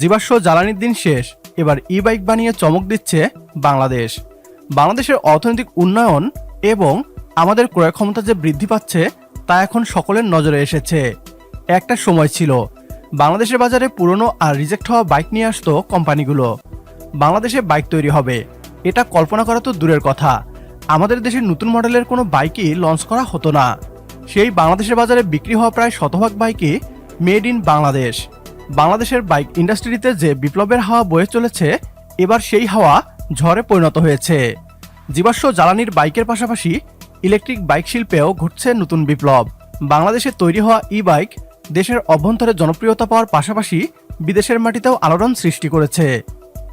জীবাশ্ম জ্বালানির দিন শেষ, এবার ই বাইক বানিয়ে চমক দিচ্ছে বাংলাদেশ। বাংলাদেশের অর্থনৈতিক উন্নয়ন এবং আমাদের ক্রয় ক্ষমতা যে বৃদ্ধি পাচ্ছে, তা এখন সকলের নজরে এসেছে। একটা সময় ছিল, বাংলাদেশের বাজারে পুরনো আর রিজেক্ট হওয়া বাইক নিয়ে আসতো কোম্পানিগুলো। বাংলাদেশে বাইক তৈরি হবে, এটা কল্পনা করা তো দূরের কথা। আমাদের দেশের নতুন মডেলের কোনো বাইকই লঞ্চ করা হতো না। সেই বাংলাদেশের বাজারে বিক্রি হওয়া প্রায় শতভাগ বাইকই মেড ইন বাংলাদেশ। বাংলাদেশের বাইক ইন্ডাস্ট্রিতে যে বিপ্লবের হাওয়া বয়ে চলেছে, এবার সেই হাওয়া ঝড়ে পরিণত হয়েছে। জীবাশ্ম জ্বালানির বাইকের পাশাপাশি ইলেকট্রিক বাইক শিল্পেও ঘটছে নতুন বিপ্লব। বাংলাদেশে তৈরি হওয়া ই বাইক দেশের অভ্যন্তরে জনপ্রিয়তা পাওয়ার পাশাপাশি বিদেশের মাটিতেও আলোড়ন সৃষ্টি করেছে।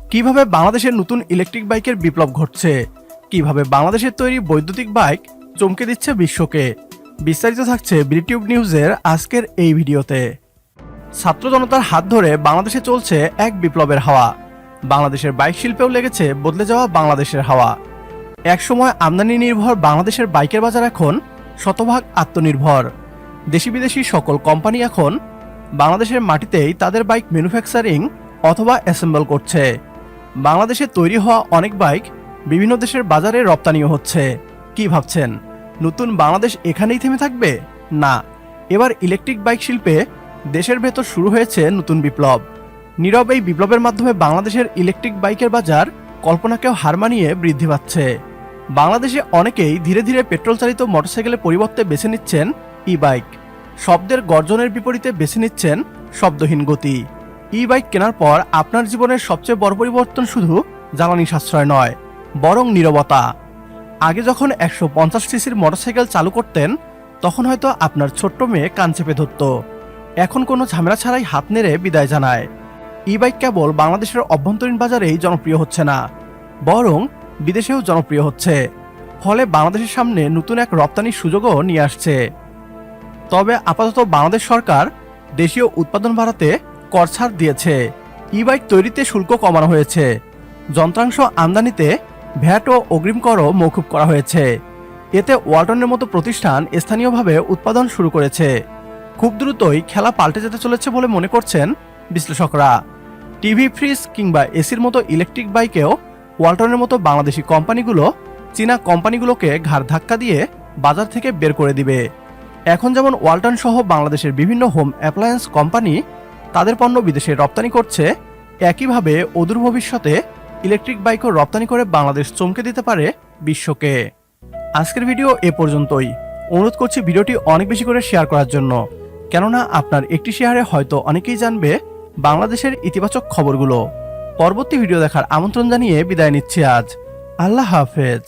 কীভাবে বাংলাদেশের নতুন ইলেকট্রিক বাইকের বিপ্লব ঘটছে? কীভাবে বাংলাদেশের তৈরি বৈদ্যুতিক বাইক চমকে দিচ্ছে বিশ্বকে? বিস্তারিত থাকছে বিটিউব নিউজের আজকের এই ভিডিওতে। ছাত্র জনতার হাত ধরে বাংলাদেশে চলছে এক বিপ্লবের হাওয়া। বাংলাদেশের বাইক শিল্পেও লেগেছে বদলে যাওয়া বাংলাদেশের হাওয়া। একসময় আমদানি নির্ভর বাংলাদেশের বাইকের বাজার এখন শতভাগ আত্মনির্ভর। দেশি বিদেশি সকল কোম্পানি এখন বাংলাদেশের মাটিতেই তাদের বাইক ম্যানুফ্যাকচারিং অথবা অ্যাসেম্বল করছে। বাংলাদেশে তৈরি হওয়া অনেক বাইক বিভিন্ন দেশের বাজারে রপ্তানিও হচ্ছে। কি ভাবছেন? নতুন বাংলাদেশ এখানেই থেমে থাকবে? না, এবার ইলেকট্রিক বাইক শিল্পে দেশের ভেতর শুরু হয়েছে নতুন বিপ্লব। নীরব এই বিপ্লবের মাধ্যমে বাংলাদেশের ইলেকট্রিক বাইকের বাজার কল্পনাকেও হার মানিয়ে বৃদ্ধি পাচ্ছে। বাংলাদেশে অনেকেই ধীরে ধীরে পেট্রোল চালিত মোটরসাইকেলের পরিবর্তে বেছে নিচ্ছেন ই বাইক শব্দের গর্জনের বিপরীতে বেছে নিচ্ছেন শব্দহীন গতি। ই বাইক কেনার পর আপনার জীবনের সবচেয়ে বড় পরিবর্তন শুধু জ্বালানি সাশ্রয় নয়, বরং নীরবতা। আগে যখন একশো পঞ্চাশ সিসির মোটরসাইকেল চালু করতেন, তখন হয়তো আপনার ছোট্ট মেয়ে কান চেপে ধরত। এখন কোনো ঝামেলা ছাড়াই হাত নেড়ে বিদায় জানায়। ই বাইক কেবল বাংলাদেশের অভ্যন্তরীণ বাজারেই জনপ্রিয় হচ্ছে না, বরং বিদেশেও জনপ্রিয় হচ্ছে। ফলে বাংলাদেশের সামনে নতুন এক রপ্তানির সুযোগও নিয়ে আসছে। তবে আপাতত বাংলাদেশ সরকার দেশীয় উৎপাদন বাড়াতে কর ছাড় দিয়েছে। ই বাইক তৈরিতে শুল্ক কমানো হয়েছে। যন্ত্রাংশ আমদানিতে ভ্যাট ও অগ্রিম করও মৌকুব করা হয়েছে। এতে ওয়ালটনের মতো প্রতিষ্ঠান স্থানীয়ভাবে উৎপাদন শুরু করেছে। খুব দ্রুতই খেলা পাল্টে যেতে চলেছে বলে মনে করছেন বিশ্লেষকরা। টিভি, ফ্রিজ কিংবা এসির মতো ইলেকট্রিক বাইকেও ওয়ালটনের মতো বাংলাদেশি কোম্পানিগুলো চীনা কোম্পানিগুলোকে ঘাড় ধাক্কা দিয়ে বাজার থেকে বের করে দিবে। এখন যেমন ওয়ালটন সহ বাংলাদেশের বিভিন্ন হোম অ্যাপ্লায়েন্স কোম্পানি তাদের পণ্য বিদেশে রপ্তানি করছে, একইভাবে অদূর ভবিষ্যতে ইলেকট্রিক বাইকও রপ্তানি করে বাংলাদেশ চমকে দিতে পারে বিশ্বকে। আজকের ভিডিও এ পর্যন্তই। অনুরোধ করছি ভিডিওটি অনেক বেশি করে শেয়ার করার জন্য। কেননা আপনার একটি শেয়ারে হয়তো অনেকেই জানবে বাংলাদেশের ইতিবাচক খবরগুলো। পরবর্তী ভিডিও দেখার আমন্ত্রণ জানিয়ে বিদায় নিচ্ছি আজ। আল্লাহ হাফেজ।